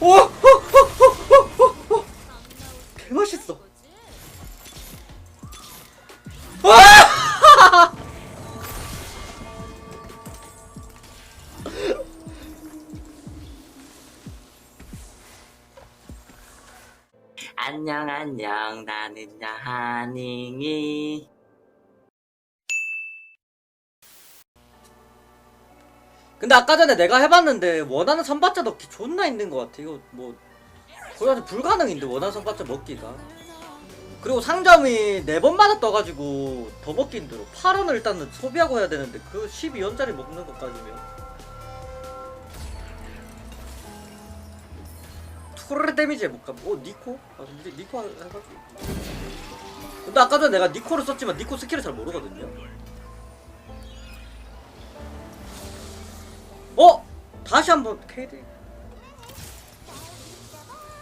오! 근데 아까 전에 내가 해봤는데 원하는 선발자 넣기 존나 힘든 것 같아. 이거 뭐 거의 아주 불가능인데 원하는 선발자 먹기가. 그리고 상점이 네 번마다 떠가지고 더 먹기 힘들어. 8원을 일단은 소비하고 해야 되는데 그 12원짜리 먹는 것까지면. 투르 데미지 해볼까? 어 니코? 아 니코 해- 해가지고. 근데 아까 전에 내가 니코를 썼지만 니코 스킬을 잘 모르거든요. 어? 다시 한번 KD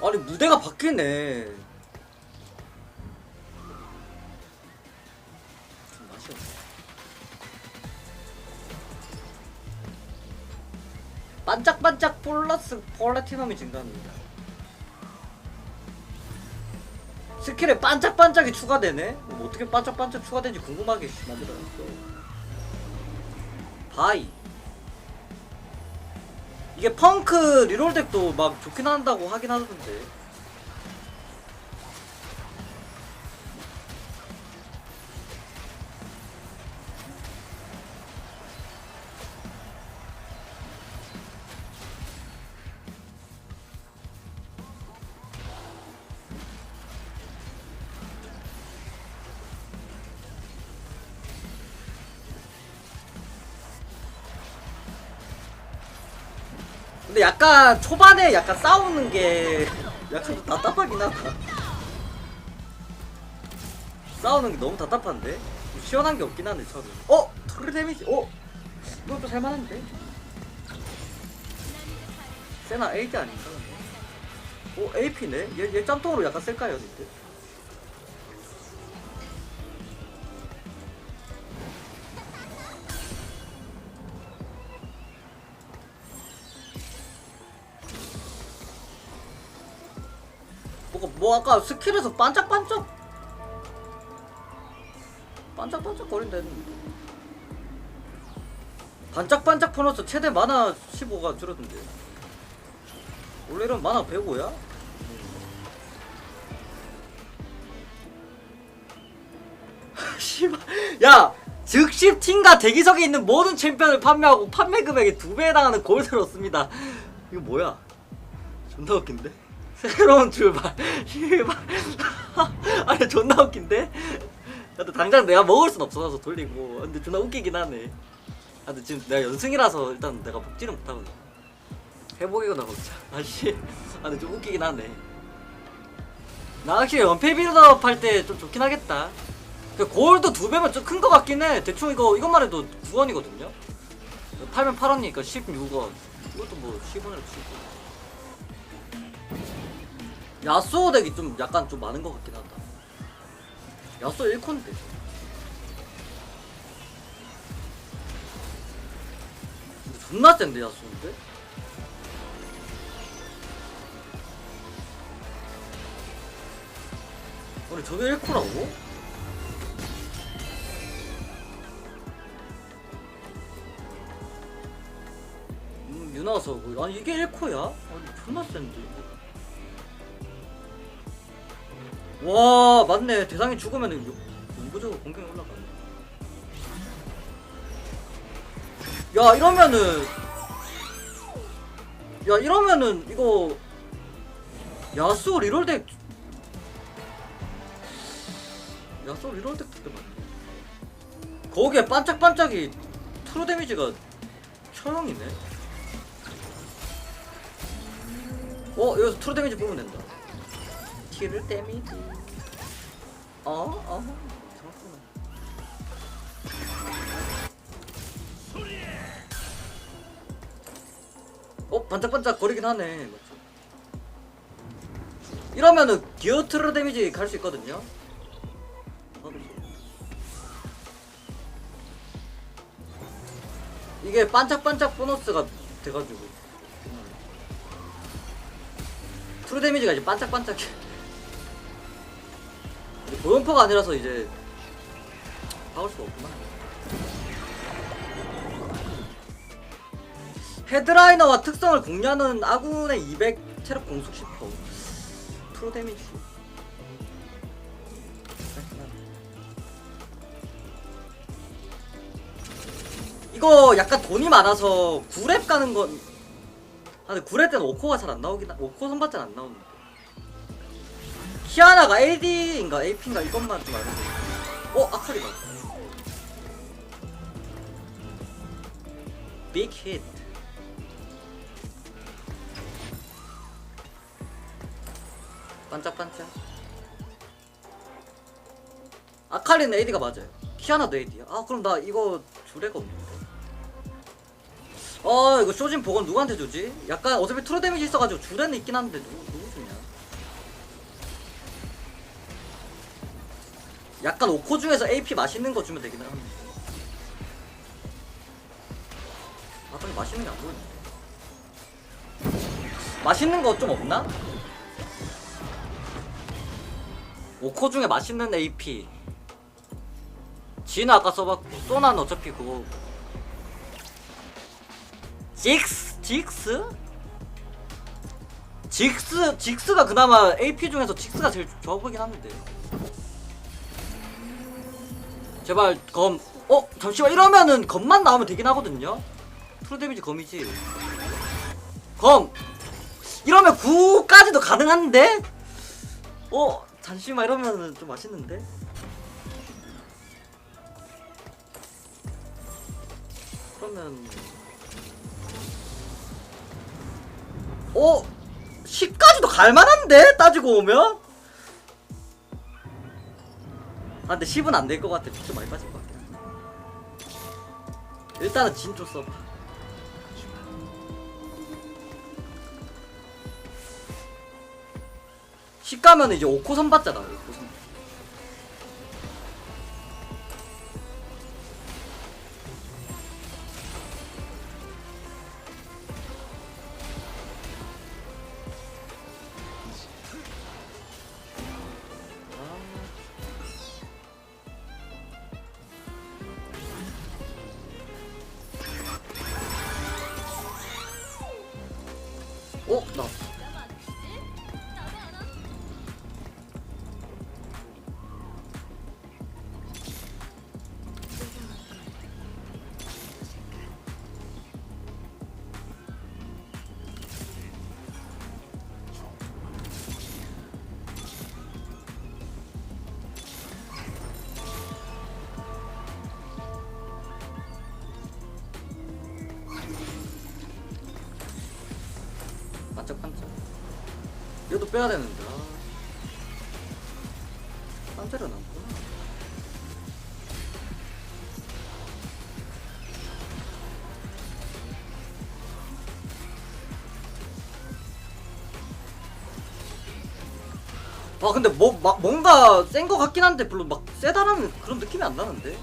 아니 무대가 바뀌네. 좀 아쉬워 반짝반짝 플러스 플래티넘이 증가합니다. 스킬에 반짝반짝이 추가되네? 뭐 어떻게 반짝반짝 추가되는지 궁금하게 씨, 만들어놨어. 바이 이게 펑크 리롤 덱도 막 좋긴 한다고 하긴 하던데. 근데 약간 초반에 약간 싸우는 게 약간 좀 답답하긴 하다. 싸우는 게 너무 답답한데? 좀 시원한 게 없긴 하네, 저는. 어? 토르 데미지, 어? 이것도 살만한데? 세나 AD 아닌가? 어, AP네? 얘, 얘 짬통으로 약간 쓸까요, 근데? 뭐가 뭐 아까 스킬에서 반짝반짝? 반짝반짝 거린다는데. 반짝반짝 퍼너서 최대 마나 15가 줄었던데. 원래 이런 마나 105야? 씨발. 야 즉시 팀과 대기석에 있는 모든 챔피언을 판매하고 판매 금액의 두 배에 해당하는 골드를 얻습니다. 이거 뭐야? 존나 웃긴데? 새로운 출발. 씨발 아니 존나 웃긴데? 근데 당장 내가 먹을 순 없어서 돌리고. 근데 존나 웃기긴 하네. 아 근데 지금 내가 연승이라서 일단 내가 먹지는 못하거든 회복이거나 먹자. 아씨. 아 근데 좀 웃기긴 하네. 나 확실히 연패 빌드업 할 때 좀 좋긴 하겠다. 그 골드 두 배면 좀 큰 거 같긴 해. 대충 이거 이것만 해도 9원이거든요? 팔면 8원이니까 16원. 이것도 뭐 10원으로 치고 야스오 덱이 좀 약간 좀 많은 것 같긴 하다. 야스오 1콘데. 근데 존나 센데 야스오인데? 아니 저게 1코라고? 음, 유나서 아니 이게 1코야? 아니 존나 센데 와 맞네. 대상이 죽으면 인구적으로 공격이 올라가네. 야 이러면은 야 이러면은 이거 야수 리롤덱 야수 리롤덱 그때 맞네. 거기에 반짝반짝이 트루 데미지가 처형이네. 어 여기서 트루 데미지 보면 된다 키를 데미지 어? 어? 좋았구나 어? 반짝반짝 거리긴 하네 맞죠? 이러면은 기어트르 데미지 갈 수 있거든요. 이게 반짝반짝 보너스가 돼가지고 트루 데미지가 이제 반짝반짝해 보연퍼가 아니라서 이제 박을 수가 없구나 헤드라이너와 특성을 공유하는 아군의 200 체력 공속 10% 프로 데미지. 이거 약간 돈이 많아서 9랩 가는 건 아, 근데 9랩 때는 5코가 잘 안 나오긴 하, 5코 선발전 안 나오는데 키아나가 AD인가? AP인가? 이것만 좀 알고 있어요. 어? 아카리다. 빅 히트. 반짝반짝. 아칼리는 AD가 맞아요. 키아나도 AD야. 아 그럼 나 이거 주례가 없는데. 어 이거 쇼진 복원 누구한테 주지? 약간 어차피 트로 데미지 있어가지고 주례는 있긴 한데 누구, 누구 주냐 약간 오코 중에서 AP 맛있는 거 주면 되긴 한데 아 근데 맛있는 게 안 보이네 맛있는 거 좀 없나? 오코 중에 맛있는 AP 지는 아까 써봤고 소나는 어차피 그거 직스? 직스? 직스 직스가 그나마 AP 중에서 직스가 제일 좋아 보이긴 하는데 제발 검 어? 잠시만 이러면은 검만 나오면 되긴 하거든요 트루 데미지 검이지 검 이러면 9까지도 가능한데? 어? 잠시만 이러면은 좀 맛있는데? 그러면 어? 10까지도 갈만한데? 따지고 오면? 아 근데 10은 안 될 것 같아. 좀 많이 빠질 것 같아. 일단은 진조 써봐. 십 가면 이제 5코 선 받잖아 5코 선 어? 나 빼야 되는데. 데로 남구나 아 근데 뭐 막 뭔가 센 거 같긴 한데 별로 막 세다라는 그런 느낌이 안 나는데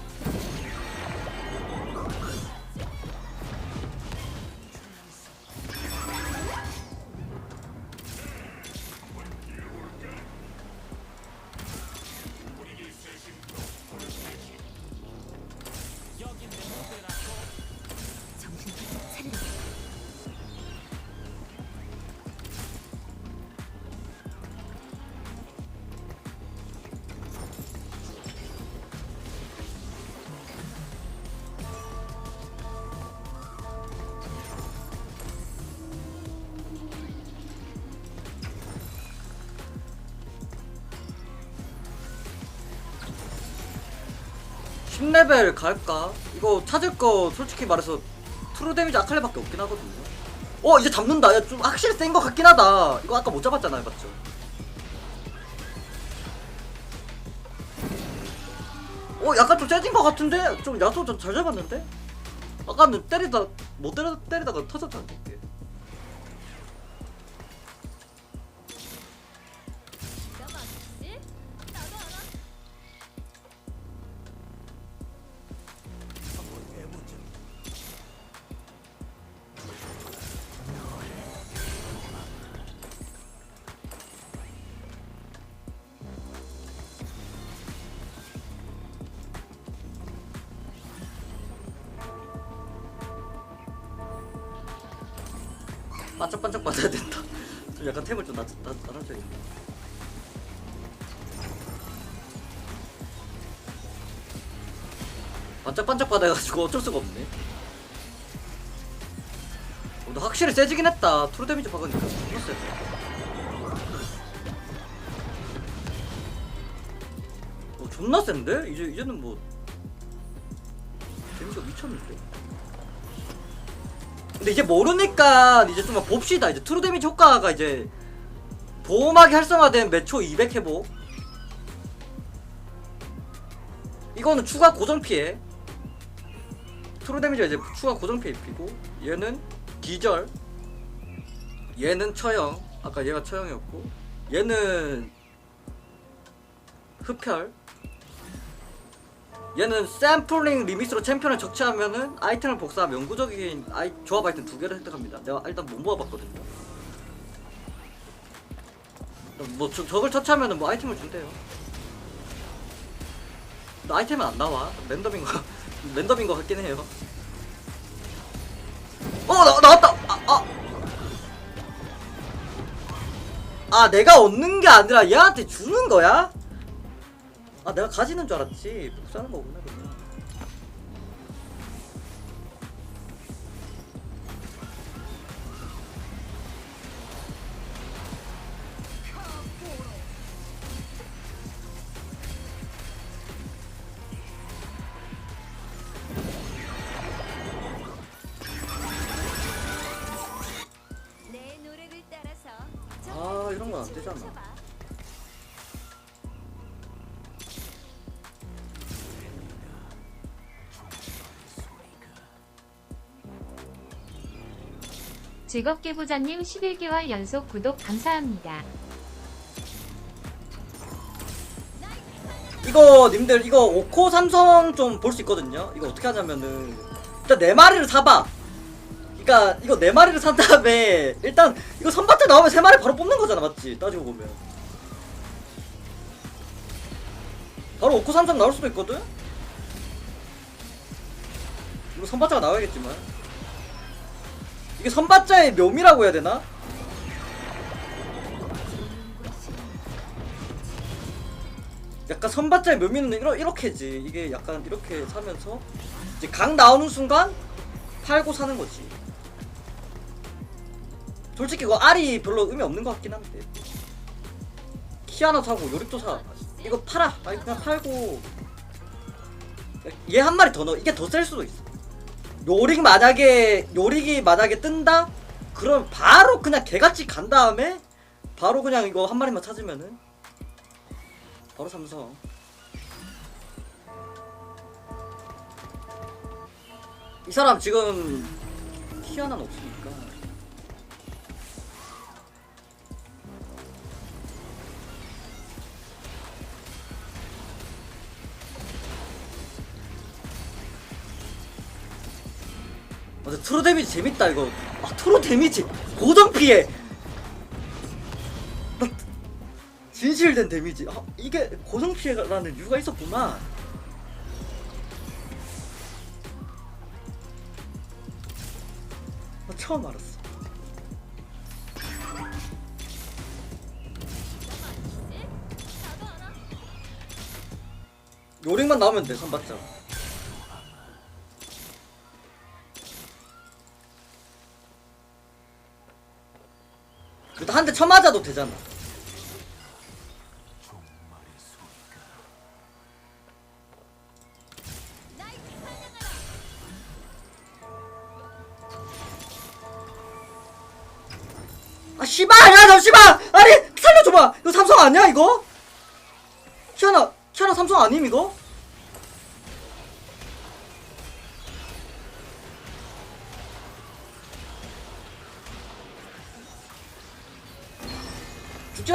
십 레벨 갈까? 이거 찾을 거 솔직히 말해서 트루 데미지 아칼레밖에 없긴 하거든요. 어 이제 잡는다. 야, 좀 확실히 센 거 같긴 하다. 이거 아까 못 잡았잖아요, 맞죠? 어 약간 좀 세진 거 같은데 좀 야소 좀잘 잡았는데? 아까는 때리다 못 때려 때리다가 터졌잖아 이게. 반짝반짝 받아야 된다. 좀 약간 템을 좀 낮춰야겠다. 반짝반짝 받아가지고 어쩔 수가 없네. 어, 너 확실히 세지긴 했다. 트루 데미지 박으니까 존나 세. 어, 존나 센데? 이제 이제는 뭐 데미지가 미쳤는데? 근데 이제 모르니까 이제 좀 봅시다. 이제 트루 데미지 효과가 이제 보호막이 활성화된 매초 200 회복. 이거는 추가 고정 피해. 트루 데미지가 이제 추가 고정 피해 입히고 얘는 기절. 얘는 처형. 아까 얘가 처형이었고 얘는 흡혈. 얘는 샘플링 리미스로 챔피언을 적치하면은 아이템을 복사하면 영구적인 아이, 조합 아이템 두 개를 획득합니다. 내가 일단 못 모아봤거든요. 뭐 저, 저걸 터치하면은 뭐 아이템을 준대요. 아이템은 안 나와. 랜덤인 거 랜덤인 거 같긴 해요. 어 나, 나왔다. 아, 아. 아 내가 얻는 게 아니라 얘한테 주는 거야? 아 내가 가지는 줄 알았지. 복사하는 거구나 그냥. 내 노력을 따라서 아, 이런 건 안 되잖아. 즐겁게 보자님 11개월 연속 구독 감사합니다. 이거 님들 이거 5코 삼성 좀 볼 수 있거든요. 이거 어떻게 하냐면은 일단 네 마리를 사봐. 그니까 이거 네 마리를 산 다음에 일단 이거 선바트 나오면 세 마리 바로 뽑는 거잖아 맞지? 따지고 보면. 바로 5코 삼성 나올 수도 있거든? 이거 선바자가 나와야겠지만 이게 선바자의 묘미라고 해야 되나? 약간 선발자의 묘미는 이러, 이렇게지. 이게 약간 이렇게 사면서 이제 강 나오는 순간 팔고 사는 거지. 솔직히 이거 알이 별로 의미 없는 것 같긴 한데. 키아나 사고 요릭도 사. 이거 팔아. 아니 그냥 팔고. 얘 한 마리 더 넣어. 이게 더 셀 수도 있어 요릭 만약에 요릭이 만약에 뜬다 그럼 바로 그냥 개같이 간 다음에 바로 그냥 이거 한 마리만 찾으면은 바로 삼성. 이 사람 지금 키 하나는 없으니까. 맞아 트로 데미지 재밌다 이거. 아 트로 데미지 고정 피해. 나 진실된 데미지. 아, 이게 고정 피해라는 이유가 있었구나. 나 처음 알았어. 요링만 나오면 돼, 선봤자. 쳐맞아도 되잖아. 아 씨발 야 잠시만 아니 살려줘봐 이거 삼성 아니야 이거? 키아나 키아나 삼성 아님 이거?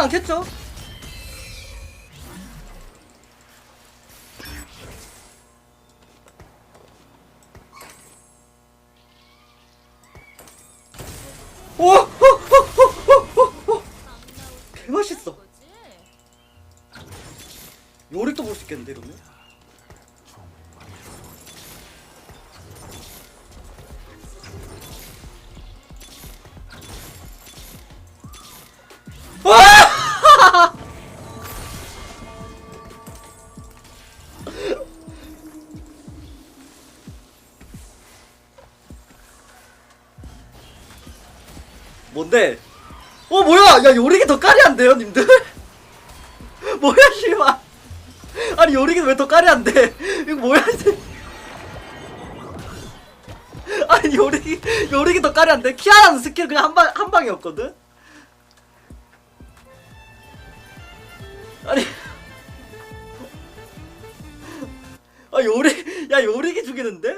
않겠죠? 오! 개맛있어 요리도 볼 수 있겠는데 이러면? 뭔데? 어 뭐야? 야 요리기 더 까리한데요, 님들? 뭐야 씨발? 아니 요리기 왜 더 까리한데? 이거 뭐야 이제? 아니 요리기 요리기 더 까리한데? 키아라는 스킬 그냥 한 방 한 방이었거든? 아니 아 요리 야 요리기 죽이는데?